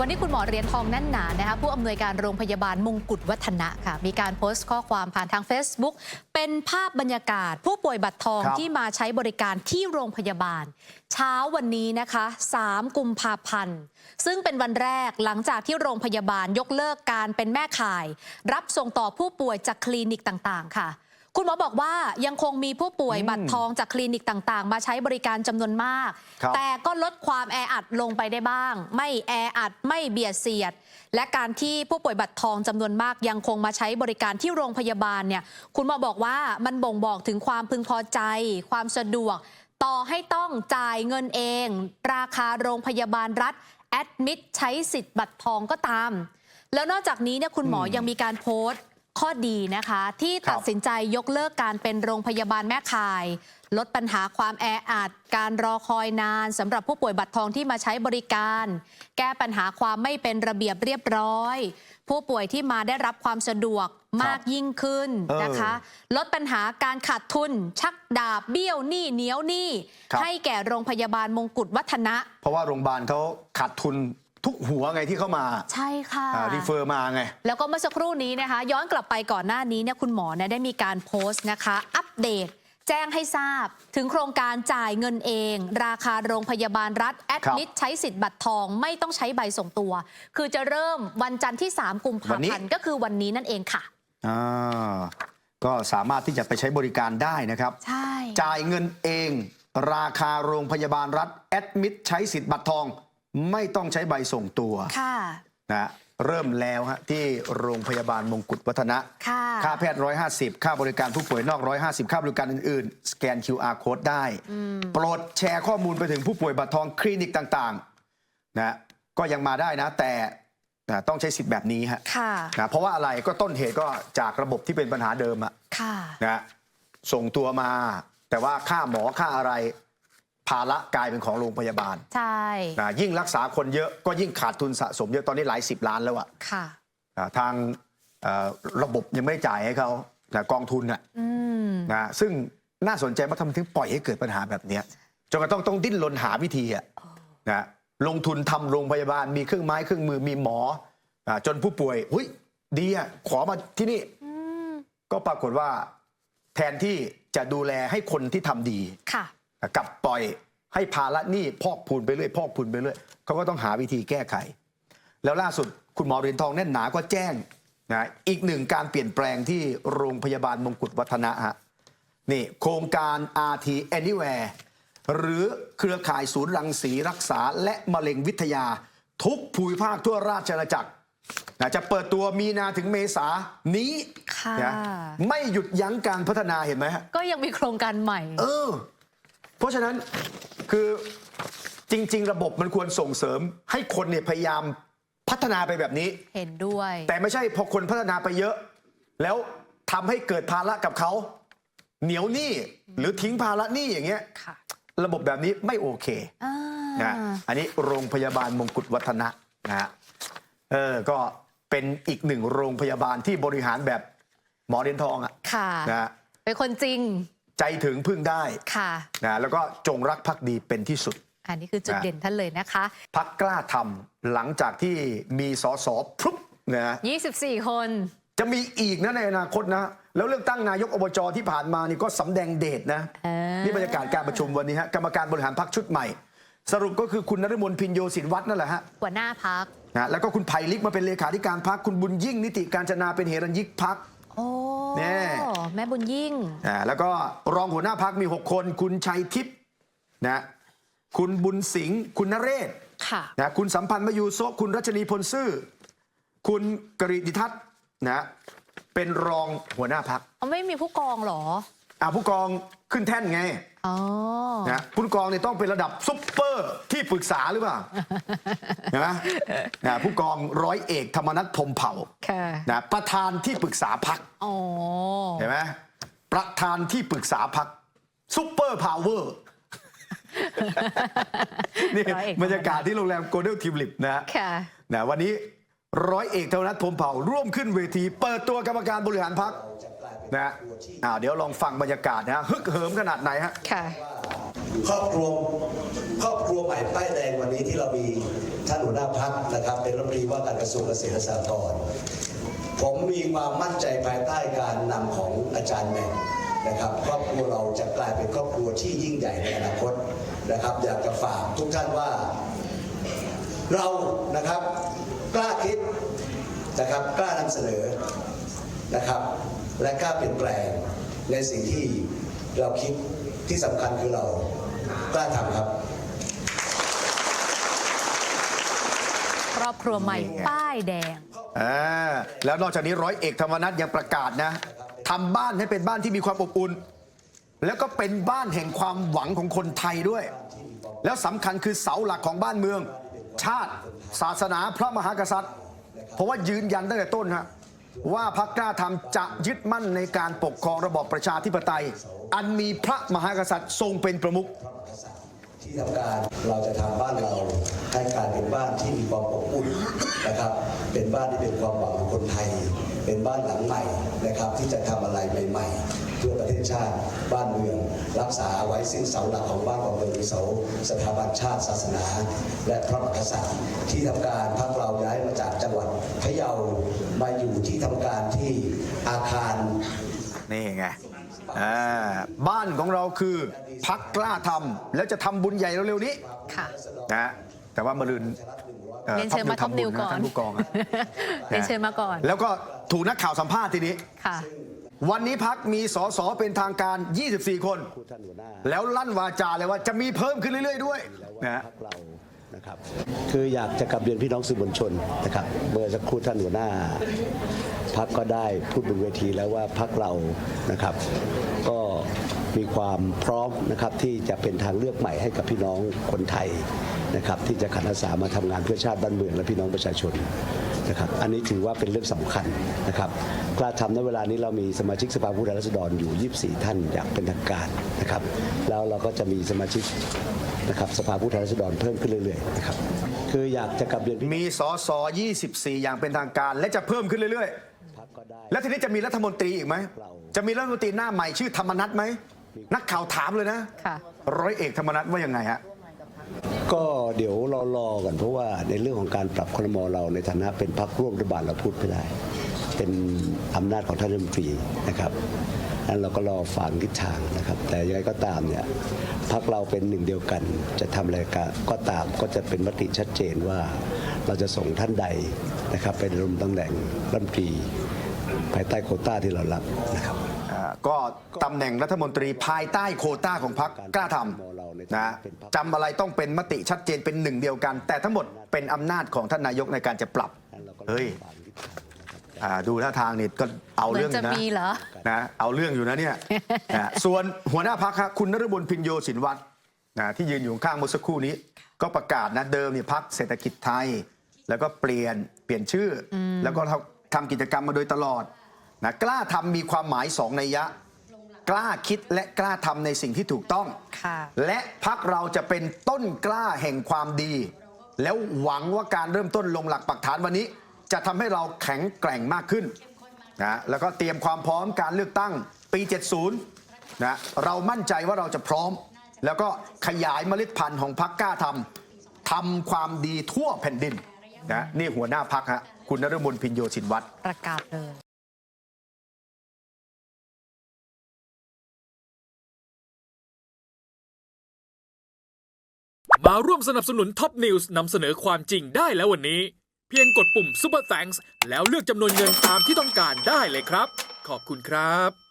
วันนี้คุณหมอเหรียญทองแน่นหนานะคะผู้อำนวยการโรงพยาบาลมงกุฎวัฒนะค่ะ มีการโพสต์ข้อความผ่านทาง Facebook เป็นภาพบรรยากาศ ผู้ป่วยบัตรทองครับที่มาใช้บริการที่โรงพยาบาล เช้าวันนี้นะคะ 3 กุมภาพันธ์ ซึ่งเป็นวันแรกหลังจากที่โรงพยาบาลยกเลิกการเป็นแม่ข่าย รับส่งต่อผู้ป่วยจากคลินิกต่างๆ ค่ะ คุณหมอบอกว่ายังคงมีผู้ป่วยอืมบัตรทองจากคลินิกต่างๆ มาใช้บริการจำนวนมาก ครับ แต่ก็ลดความแออัดลงไปได้บ้าง ไม่แออัดไม่เบียดเสียด และการที่ผู้ป่วยบัตรทองจำนวนมาก ยังคงมาใช้บริการที่โรงพยาบาลเนี่ย คุณหมอบอกว่ามันบ่งบอกถึงความพึงพอใจ ความสะดวก ต่อให้ต้องจ่ายเงินเอง ราคาโรงพยาบาลรัฐ แอดมิดใช้สิทธิ์บัตรทองก็ตาม แล้วนอกจากนี้เนี่ยคุณหมอยังมีการโพสต์ ข้อดีนะคะ ที่ครับตัดสินใจยกเลิกการเป็นโรงพยาบาลแม่ข่าย ลดปัญหาความแออัดการรอคอยนานสำหรับผู้ป่วยบัตรทองที่มาใช้บริการ แก้ปัญหาความไม่เป็นระเบียบเรียบร้อย ผู้ป่วยที่มาได้รับความสะดวกมากยิ่งขึ้นเออนะคะ ลดปัญหาการขาดทุน ชักดาบเบี้ยวหนี้เหนียวหนี้ครับให้แก่โรงพยาบาลมงกุฎวัฒนะ เพราะว่าโรงพยาบาลเขาขาดทุน ทุกหัวไงที่เข้ามาใช่ค่ะรีเฟอร์มาไง แล้วก็เมื่อสักครู่นี้นะคะ ย้อนกลับไปก่อนหน้านี้เนี่ยคุณหมอเนี่ยได้มีการโพสต์นะคะ อัปเดตแจ้งให้ทราบถึงโครงการจ่ายเงินเอง ราคาโรงพยาบาลรัฐ แอดมิดใช้สิทธิ์บัตรทองไม่ต้องใช้ใบส่งตัว คือจะเริ่มวันจันทร์ที่ 3 กุมภาวันนี้พันธ์ก็คือวันนี้นั่นเองค่ะอ่าก็สามารถที่จะไปใช้บริการได้นะครับ ใช่ จ่ายเงินเอง ราคาโรงพยาบาลรัฐ แอดมิดใช้สิทธิ์บัตรทอง ไม่ต้องใช้ใบส่งตัวค่ะนะเริ่มแล้วฮะที่โรงพยาบาลมงกุฎวัฒนะค่ะค่าแพทย์ 150 ค่าบริการผู้ป่วยนอก 150 ค่าบริการอื่นๆ สแกน QR code ได้ โปรดแชร์ข้อมูลไปถึงผู้ป่วยบัตรทองคลินิกต่างๆนะก็ยังมาได้นะ แต่นะต้องใช้สิทธิ์แบบนี้ฮะค่ะนะเพราะว่าอะไรก็ต้นเหตุก็จากระบบที่เป็นปัญหาเดิมอะค่ะนะส่งตัวมา แต่ว่าค่าหมอค่าอะไร ภาระกลายเป็นของโรงพยาบาลใช่นะยิ่งรักษาคนเยอะก็ยิ่งขาดทุนสะสมเยอะตอนนี้หลายสิบล้านแล้วอะค่ะอ่าทางเอ่อระบบยังไม่จ่ายให้เขานะกองทุนน่ะอืมนะซึ่งน่าสนใจว่าทำไมถึงปล่อยให้เกิดปัญหาแบบเนี้ยจนกระทั่งต้องดิ้นรนหาวิธีอะนะลงทุนทำโรงพยาบาลมีเครื่องไม้เครื่องมือมีหมออาจนผู้ป่วยหุยดีอะขอมาที่นี่ อืมก็ปรากฏว่าแทนที่จะดูแลให้คนที่ทำดี ค่ะ กลับปล่อยให้ภาระหนี้พอกพูนไปเรื่อยพอกพูนไปเรื่อยเขาก็ต้องหาวิธีแก้ไข แล้วล่าสุดคุณหมอเหรียญทองแน่นหนาก็แจ้งนะอีกหนึ่งการเปลี่ยนแปลงที่โรงพยาบาลมงกุฎวัฒนะฮะนี่โครงการ RT Anywhere หรือเครือข่ายศูนย์รังสีรักษาและมะเร็งวิทยา ทุกภูมิภาคทั่วราชอาณาจักรนะจะเปิดตัวมีนาถึงเมษานี้ค่ะนะไม่หยุดยั้งการพัฒนาเห็นไหมฮะก็ยังมีโครงการใหม่ เออ เพราะฉะนั้นคือจริง ๆ ระบบมันควรส่งเสริม ให้คนเนี่ยพยายามพัฒนาไปแบบนี้ เห็นด้วย แต่ไม่ใช่พอคนพัฒนาไปเยอะ แล้วทำให้เกิดภาระกับเขา เหนียวหนี้หรือทิ้งภาระหนี้อย่างเงี้ยค่ะระบบแบบนี้ไม่โอเคอ่านะอันนี้โรงพยาบาลมงกุฎวัฒนะนะฮะเออก็เป็นอีกหนึ่งโรงพยาบาลที่บริหารแบบหมอเดียนทองอะค่ะ นะฮะ เป็นคนจริง ใจถึงพึ่งได้ค่ะนะแล้วก็จงรักภักดีเป็นที่สุด อันนี้คือจุดนะเด่นท่านเลยนะคะพักกล้าทำหลังจากที่มีสสพรุบนะ24 คน จะมีอีกนะในอนาคตนะ แล้วเลือกตั้งนายกอบจที่ผ่านมานี่ก็สำแดงเดชนะเออนี่บรรยากาศการประชุมวันนี้ฮะกรรมการบริหารพักชุดใหม่ สรุปก็คือคุณนฤมลพินโยสินวัฒน์นั่นแหละฮะหัวหน้าพักนะแล้วก็คุณไผ่ลิกมาเป็นเลขาธิการพักคุณบุญยิ่งนิติการจนาเป็นเฮรัญยิกพักโอ้แน่แม่บุญยิ่งอ่าแล้วก็รองหัวหน้าพักมี 6 คน คุณชัยทิพย์นะคุณบุญสิงห์คุณนเรศค่ะนะคุณสัมพันธ์มยูโซะคุณรัชนีพลซื่อ คุณกริติทัศน์นะเป็นรองหัวหน้าพักเอาไม่มีผู้กองเหรอ อ่าผู้กองขึ้นแท่นไงอ๋อนะผู้กองเนี่ยต้องเป็นระดับซุปเปอร์ที่ปรึกษาหรือเปล่าเห็นไหมนะผู้กองร้อยเอกธรรมนัฐพรหมเผ่าค่ะนะประธานที่ปรึกษาพักอ๋อเห็นไหมประธานที่ปรึกษาพักซุปเปอร์พาวเวอร์นี่ร้อยเอกบรรยากาศที่โรงแรมโกลเด้นทิวลิปนะค่ะนะวันนี้ร้อยเอกธรรมนัฐพรหมเผ่าร่วมขึ้นเวที เปิดตัวกรรมการบริหารพัก นะอ่าเดี๋ยวลองฟังบรรยากาศนะฮะฮึกเหิมขนาดไหนฮะ ค่ะ ครอบครัวครอบครัวใหม่ป้ายแดงวันนี้ที่เรามีท่านานหัวหน้าพักนะครับ เป็นรัฐมนตรีว่าการกระทรวงเกษตรและสหกรณ์ผมมีความมั่นใจภายใต้การนำของอาจารย์แหม่มนะครับ ครอบครัวเราจะกลายเป็นครอบครัวที่ยิ่งใหญ่ในอนาคตนะครับ อยากจะฝากทุกท่านว่า เรานะครับกล้าคิดนะครับกล้านำเสนอนะครับ และกล้าเปลี่ยนแปลงในสิ่งที่เราคิดที่สำคัญคือเรากล้าทำครับ ครอบครัวใหม่นี่ไงป้ายแดง อ่าแล้วนอกจากนี้ร้อยเอกธรรมนัฐยังประกาศนะทำบ้านให้เป็นบ้านที่มีความอบอุ่น แล้วก็เป็นบ้านแห่งความหวังของคนไทยด้วย แล้วสำคัญคือเสาหลักของบ้านเมือง ชาติ ศาสนาพระมหากษัตริย์ เพราะว่ายืนยันตั้งแต่ต้นฮะ ว่าพรรคกล้าทำจะยึดมั่นในการปกครองระบอบประชาธิปไตย อันมีพระมหากษัตริย์ทรงเป็นประมุขที่ทำการเราจะทำบ้านเราให้กลายเป็นบ้านที่มีความอบอุ่นนะครับ เป็นบ้านที่เป็นความหวังของคนไทย เป็นบ้านหลังใหม่นะครับ ที่จะทำอะไรใหม่ๆเพื่อประเทศชาติบ้านเมือง รักษาไว้ซึ่งเสาหลักของบ้านของเมืองคือเสาสถาบันชาติศาสนา และพระมหากษัตริย์ที่ทำการพักเราย้ายมาจากจังหวัดพะเยามาอยู่ที่ทำการที่อาคารนี่ไงอ่าบ้านของเราคือพักกล้าทำแล้วจะทำบุญใหญ่เร็วๆนี้ค่ะนะฮะแต่ว่ามาลืนอ่อเรียนเชิญมาท็อปนิวก่อนท่านผู้กองอะเรียนเชิญมาก่อน แล้วก็ ถูกนักข่าวสัมภาษณ์ทีนี้ ค่ะ วันนี้พักมีสสเป็นทางการ 24 คน แล้วลั่นวาจาเลยว่าจะมีเพิ่มขึ้นเรื่อย ๆ ด้วยนะฮะพักเรานะครับคืออยากจะกลับเรียนพี่น้องสื่อมวลชนนะครับเมื่อสักครู่ท่านหัวหน้าพักก็ได้พูดบนเวทีแล้วว่าพักเรานะครับ ก็มีความพร้อมนะครับที่จะเป็นทางเลือกใหม่ให้กับพี่น้องคนไทยนะครับที่จะขันอาสามาทำงานเพื่อชาติบ้านเมืองและพี่น้องประชาชน นะครับอันนี้ถือว่าเป็นเรื่องสำคัญนะครับกล้าทำในเวลานี้เรามีสมาชิกสภาผู้แทนราษฎรอยู่ 24 ท่านอย่างเป็นทางการนะครับแล้วเราก็จะมีสมาชิกนะครับสภาผู้แทนราษฎรเพิ่มขึ้นเรื่อยๆนะครับคืออยากจะกลับเรียนพี่มีสส24 อย่างเป็นทางการ และจะเพิ่มขึ้นเรื่อยพักก็ได้ๆแล้วทีนี้จะมีรัฐมนตรีอีกไหม จะมีรัฐมนตรีหน้าใหม่ชื่อธรรมนัฐไหม นักข่าวถามเลยนะค่ะร้อยเอกธรรมนัฐว่ายังไงฮะ ก็เดี๋ยวรอรอก่อนเพราะว่าในเรื่องของการปรับครมเราในฐานะเป็นพรรคร่วมรัฐบาลเราพูดไม่ได้ เป็นอำนาจของท่านรัฐมนตรีนะครับนั้นเราก็รอฟังทิศทางนะครับ แต่ยังไงก็ตามเนี่ยพรรคเราเป็นหนึ่งเดียวกัน จะทำอะไรก,ก็ตามก็จะเป็นมติชัดเจนว่าเราจะส่งท่านใดนะครับไปดำรงตำแหน่งรัฐมนตรีภายใต้โคต้าที่เรารับนะครับ ก็ตำแหน่งรัฐมนตรีภายใต้โควต้าของพรรคกล้าทำนะจำอะไรต้องเป็นมติชัดเจนเป็นหนึ่งเดียวกัน แต่ทั้งหมดเป็นอำนาจของท่านนายกในการจะปรับเฮ้ยอ่าดูท่าทางนี่ก็เอาเหมือเรื่องนจะอยู่นะมีเหรอนะเอาเรื่องอยู่นะเนี่ยนะส่วนหัวหน้าพักครับคุณนรบลพินโยสินวัตรนะที่ยืนอยู่ข้างเมื่อสักครู่นี้ ก็ประกาศนะเดิมเนี่ยพักเศรษฐกิจไทย แล้วก็เปลี่ยนเปลี่ยนชื่ออแล้วก็ทำกิจกรรมมาโดยตลอด นะกล้าทำมีความหมายสองนัยยะ กล้าคิดและกล้าทำในสิ่งที่ถูกต้องค่ะและพักเราจะเป็นต้นกล้าแห่งความดี แล้วหวังว่าการเริ่มต้นลงหลักปักฐานวันนี้ จะทำให้เราแข็งแกร่งมากขึ้นนะแล้วก็เตรียมความพร้อมการเลือกตั้งปี 70นะเรามั่นใจว่าเราจะพร้อม แล้วก็ขยายเมล็ดพันธุ์ของพักกล้าทำทำความดีทั่วแผ่นดินนะนี่หัวหน้าพักฮะคุณนรมนพินโยสินวัตรประกาศเลย มาร่วมสนับสนุนท็อปนิวส์นำเสนอความจริงได้แล้ววันนี้ เพียงกดปุ่ม Super Thanks แล้วเลือกจำนวนเงินตามที่ต้องการได้เลยครับ ขอบคุณครับ